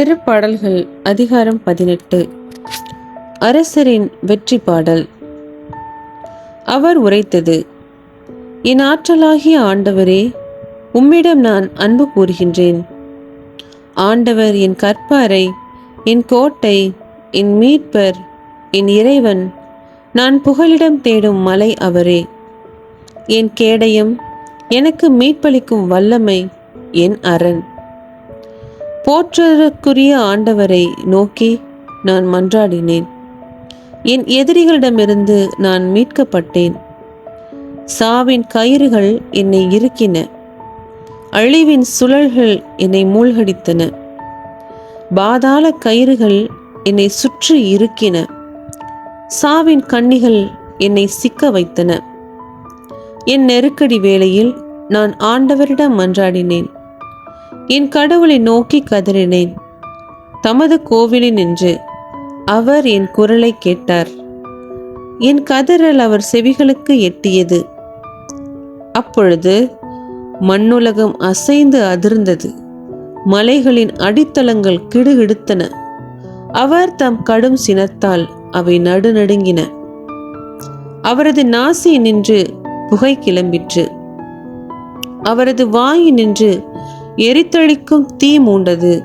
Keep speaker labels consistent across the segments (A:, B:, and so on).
A: திருப்பாடல்கள் அதிகாரம் பதினெட்டு. அரசரின் வெற்றி பாடல். அவர் உரைத்தது என் ஆற்றலாகிய ஆண்டவரே உம்மிடம் நான் அன்பு கூறுகின்றேன். ஆண்டவர் என் கற்பாரை என் கோட்டை என் மீட்பர் என் இறைவன். நான் புகலிடம் தேடும் மலை அவரே. என் கேடயம் எனக்கு மீட்பளிக்கும் வல்லமை என் அரண். போற்றற்குரிய ஆண்டவரை நோக்கி நான் மன்றாடினேன். என் எதிரிகளிடமிருந்து நான் மீட்கப்பட்டேன். சாவின் கயிறுகள் என்னை இருக்கின அழிவின் சுழல்கள் என்னை மூழ்கடித்தன. பாதாள கயிறுகள் என்னை சுற்றி இருக்கின சாவின் கண்ணிகள் என்னை சிக்க வைத்தன. என் நெருக்கடி வேளையில் நான் ஆண்டவரிடம் மன்றாடினேன். என் கடவுளை நோக்கி கதறினேன். தமது கோவிலில் நின்று அவர் என் குரலை கேட்டார். என் கதறல் அவர் செவிகளுக்கு எட்டியது. அப்பொழுது மண்ணுலகம் அசைந்து அதிர்ந்தது. மலைகளின் அடித்தளங்கள் கிடுகிடுத்தன. அவர் தம் கடும் சினத்தால் அவை நடுநடுங்கின. அவரது நாசி நின்று புகை கிளம்பிற்று. அவரது வாயு நின்று எரித்தளிக்கும் தீ மூண்டது.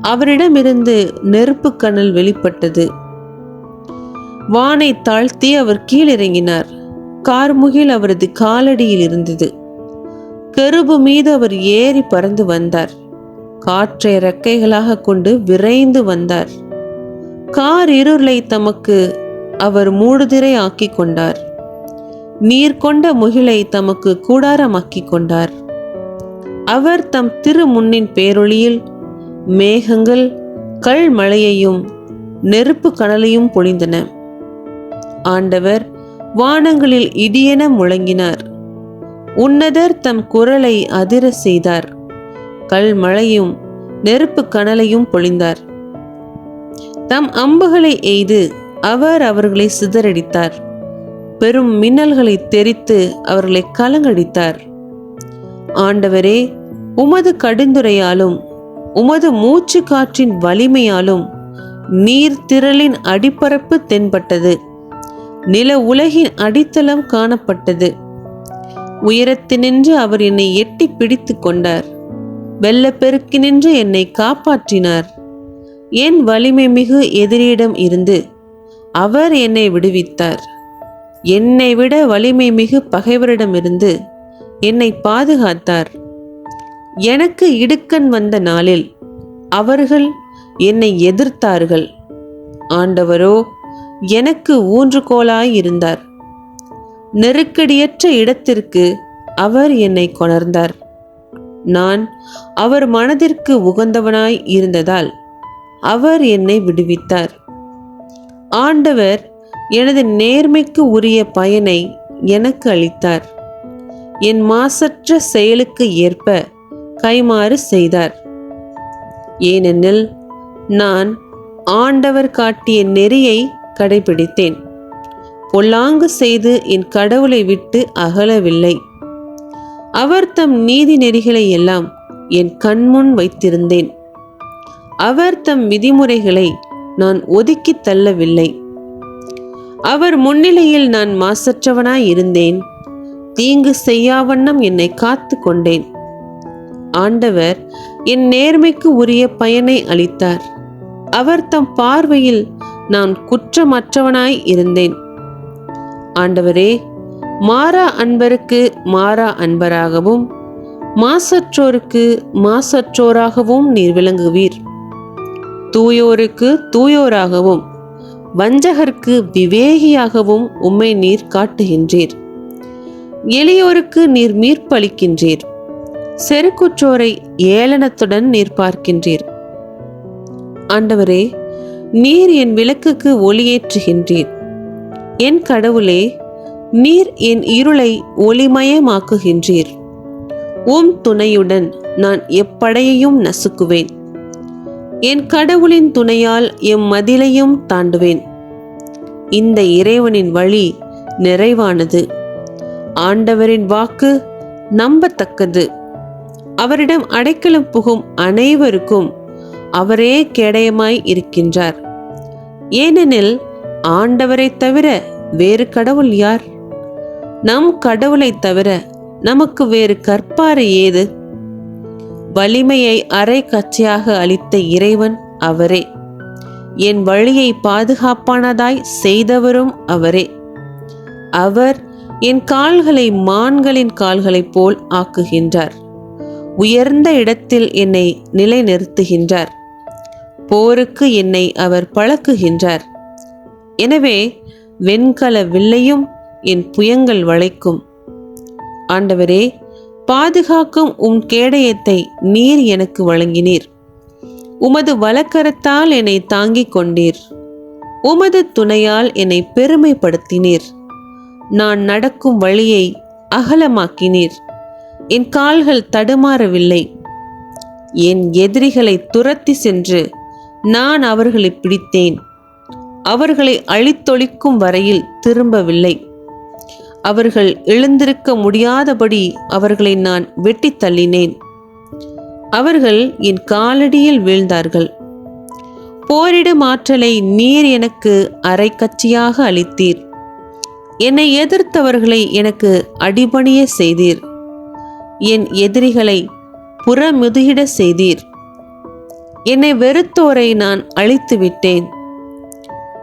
A: அவரிடமிருந்து நெருப்பு கணல் வெளிப்பட்டது. வானை தாழ்த்தி அவர் கீழிறங்கினார். கார்முகில் அவரது காலடியில் இருந்தது. கெருபு மீது அவர் ஏறி பறந்து வந்தார். காற்றை ரெக்கைகளாக கொண்டு விரைந்து வந்தார். கார் இருளை தமக்கு அவர் மூடுதிரை ஆக்கி கொண்டார். நீர் கொண்ட முகிலை தமக்கு கூடாரமாக்கிக் கொண்டார். அவர் தம் திரு முன்னின் பேரொளியில் மேகங்கள் கல் மழையையும் நெருப்பு கனலையும் பொழிந்தன. ஆண்டவர் வானங்களில் இடியென முழங்கினார். உன்னதர் தம் குரலை அதிர செய்தார். கல் மழையும் நெருப்பு கனலையும் பொழிந்தார். தம் அம்புகளை எய்து அவர் அவர்களை சிதறடித்தார். பெரும் மின்னல்களை தெரித்து அவர்களை கலங்கடித்தார். ஆண்டவரே உமது கடுந்துரையாலும் உமது மூச்சு காற்றின் வலிமையாலும் நீர் திரளின் அடிப்பரப்பு தென்பட்டது. நில உலகின் அடித்தளம் காணப்பட்டது. உயரத்தினின்று அவர் என்னை எட்டி பிடித்து கொண்டார். வெள்ளப்பெருக்கினின்று என்னை காப்பாற்றினார். என் வலிமை மிகு எதிரியிடம் இருந்து அவர் என்னை விடுவித்தார். என்னை விட வலிமை மிகு பகைவரிடமிருந்து என்னை பாதுகாத்தார். எனக்கு இடுக்கண் வந்த நாளில் அவர்கள் என்னை எதிர்த்தார்கள். ஆண்டவரோ எனக்கு ஊன்றுகோலாய் இருந்தார். நெருக்கடியற்ற இடத்திற்கு அவர் என்னை கொணர்ந்தார். நான் அவர் மனதிற்கு உகந்தவனாய் இருந்ததால் அவர் என்னை விடுவித்தார். ஆண்டவர் எனது நேர்மைக்கு உரிய பயனை எனக்கு அளித்தார். என் மாசற்ற செயலுக்கு ஏற்ப கைமாறு செய்தார். ஏனெனில் நான் ஆண்டவர் காட்டிய நெறியை கடைபிடித்தேன். பொல்லாங்கு செய்து என் கடவுளை விட்டு அகலவில்லை. அவர் தம் நீதி நெறிகளை எல்லாம் என் கண்முன் வைத்திருந்தேன். அவர் தம் விதிமுறைகளை நான் ஒதுக்கி தள்ளவில்லை. அவர் முன்னிலையில் நான் மாசற்றவனாய் இருந்தேன் தீங்கு செய்யாவண்ணம் என்னை காத்து கொண்டேன். ஆண்டவர் என் நேர்மைக்கு உரிய பயனை அளித்தார். அவர் தம் பார்வையில் நான் குற்றமற்றவனாய் இருந்தேன். ஆண்டவரே மாறா அன்பருக்கு மாறா அன்பராகவும் மாசற்றோருக்கு மாசற்றோராகவும் நீர் விளங்குவீர். தூயோருக்கு தூயோராகவும் வஞ்சகருக்கு விவேகியாகவும் உம்மை நீர் காட்டுகின்றீர். எளியோருக்கு நீர் மீட்பளிக்கின்றீர். செருக்குற்றோரை ஏளனத்துடன் நீர் பார்க்கின்றீர். ஆண்டவரே நீர் என் விளக்குக்கு ஒளியேற்றுகின்றீர். என் கடவுளே நீர் என் இருளை ஒளிமயமாக்குகின்றீர். உம் துணையுடன் நான் எப்படையையும் நசுக்குவேன். என் கடவுளின் துணையால் எம் மதிலையும் தாண்டுவேன். இந்த இறைவனின் வழி நிறைவானது. ஆண்டவரின் வாக்கு நம்பத்தக்கது. அவரிடம் அடைக்கலம் புகும் அனைவருக்கும் அவரே கேடயமாய் இருக்கின்றார். ஏனெனில் ஆண்டவரைத் தவிர வேறு கடவுள் யார்? நம் கடவுளைத் தவிர நமக்கு வேறு கற்பாறு ஏது? வலிமையை அரை கச்சையாக அளித்த இறைவன் அவரே. என் வழியை பாதுகாப்பானதாய் செய்தவரும் அவரே. அவர் என் கால்களை மான்களின் கால்களைப் போல் ஆக்குகின்றார். உயர்ந்த இடத்தில் என்னை நிலைநிறுத்துகின்றார். போருக்கு என்னை அவர் பழக்குகின்றார். எனவே வெண்கல வில்லையும் என் புயங்கள் வளைக்கும். ஆண்டவரே பாதுகாக்கும் உம் கேடயத்தை நீர் எனக்கு வழங்கினீர். உமது வலக்கரத்தால் என்னை தாங்கிக் கொண்டீர். உமது துணையால் என்னை பெருமைப்படுத்தினீர். நான் நடக்கும் வழியை அகலமாக்கினீர். என் கால்கள் தடுமாறவில்லை. என் எதிரிகளை துரத்தி சென்று நான் அவர்களை பிடித்தேன். அவர்களை அழித்தொழிக்கும் வரையில் திரும்பவில்லை. அவர்கள் எழுந்திருக்க முடியாதபடி அவர்களை நான் வெட்டித் தள்ளினேன். அவர்கள் என் காலடியில் வீழ்ந்தார்கள். போரிடும் ஆற்றலை நீர் எனக்கு அரைக்கச்சியாக அளித்தீர். என்னை எதிர்த்தவர்களை எனக்கு அடிபணிய செய்தீர். என் எதிரிகளை புறமுதுகிட செய்தீர். என்னை வெறுத்தோரை நான் அழித்து விட்டேன்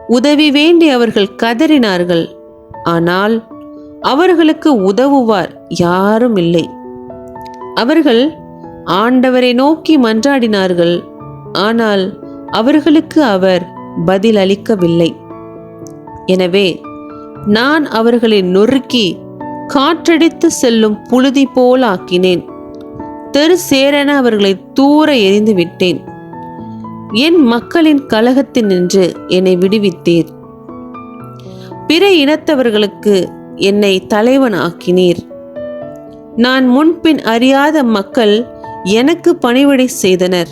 A: உதவி வேண்டி அவர்கள் கதறினார்கள். ஆனால் அவர்களுக்கு உதவுவார் யாரும் இல்லை. அவர்கள் ஆண்டவரை நோக்கி மன்றாடினார்கள். ஆனால் அவர்களுக்கு அவர் பதில் அளிக்கவில்லை எனவே நான் அவர்களை நொறுக்கி காற்றடித்து செல்லும் புழுதி போல் ஆக்கினேன் தெரு சேரென அவர்களை தூர எரிந்து விட்டேன். என் மக்களின் கலகத்தில் நின்று என்னை விடுவித்தீர். பிற இனத்தவர்களுக்கு என்னை தலைவன் ஆக்கினீர் நான் முன்பின் அறியாத மக்கள் எனக்கு பணிவிடை செய்தனர்.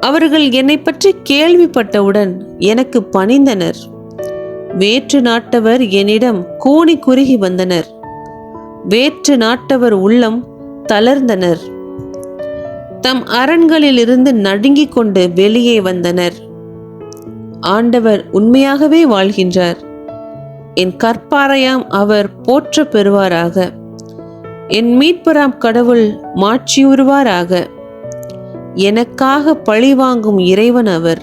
A: அவர்கள் என்னை பற்றி கேள்விப்பட்டவுடன் எனக்கு பணிந்தனர். வேற்று நாட்டவர் என்னிடம் கூணி குறுகி வந்தனர். வேற்று நாட்டவர் உள்ளம் தளர்ந்தனர். தம் அரண்களிலிருந்து நடுங்கிக் கொண்டு வெளியே வந்தனர். ஆண்டவர் உண்மையாகவே வாழ்கின்றார். என் கற்பாரையாம் அவர் போற்ற பெறுவாராக. என் மீட்பராம் கடவுள் மாற்றியுறுவாராக எனக்காக பழிவாங்கும் இறைவன் அவர்.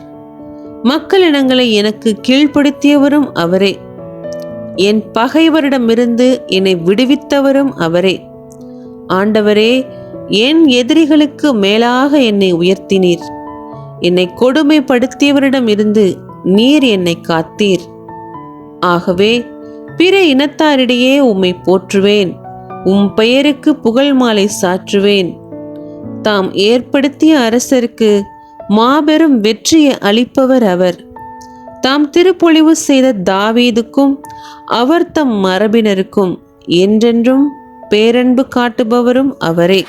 A: மக்களினங்களை எனக்கு கீழ்ப்படுத்தியவரும் அவரே. என் பகைவரிடமிருந்து என்னை விடுவித்தவரும் அவரே. ஆண்டவரே என் எதிரிகளுக்கு மேலாக என்னை உயர்த்தினீர். என்னை கொடுமைப்படுத்தியவரிடமிருந்து நீர் என்னை காத்தீர். ஆகவே பிற இனத்தாரிடையே உம்மை போற்றுவேன். உம் பெயருக்கு புகழ் மாலை சாற்றுவேன். தாம் ஏற்படுத்திய அரசருக்கு மாபெரும் வெற்றியை அளிப்பவர் அவர். தாம் திருப்பொழிவு செய்த தாவீதுக்கும் அவர் தம் மரபினருக்கும் என்றென்றும் பேரன்பு காட்டுபவரும் அவரே.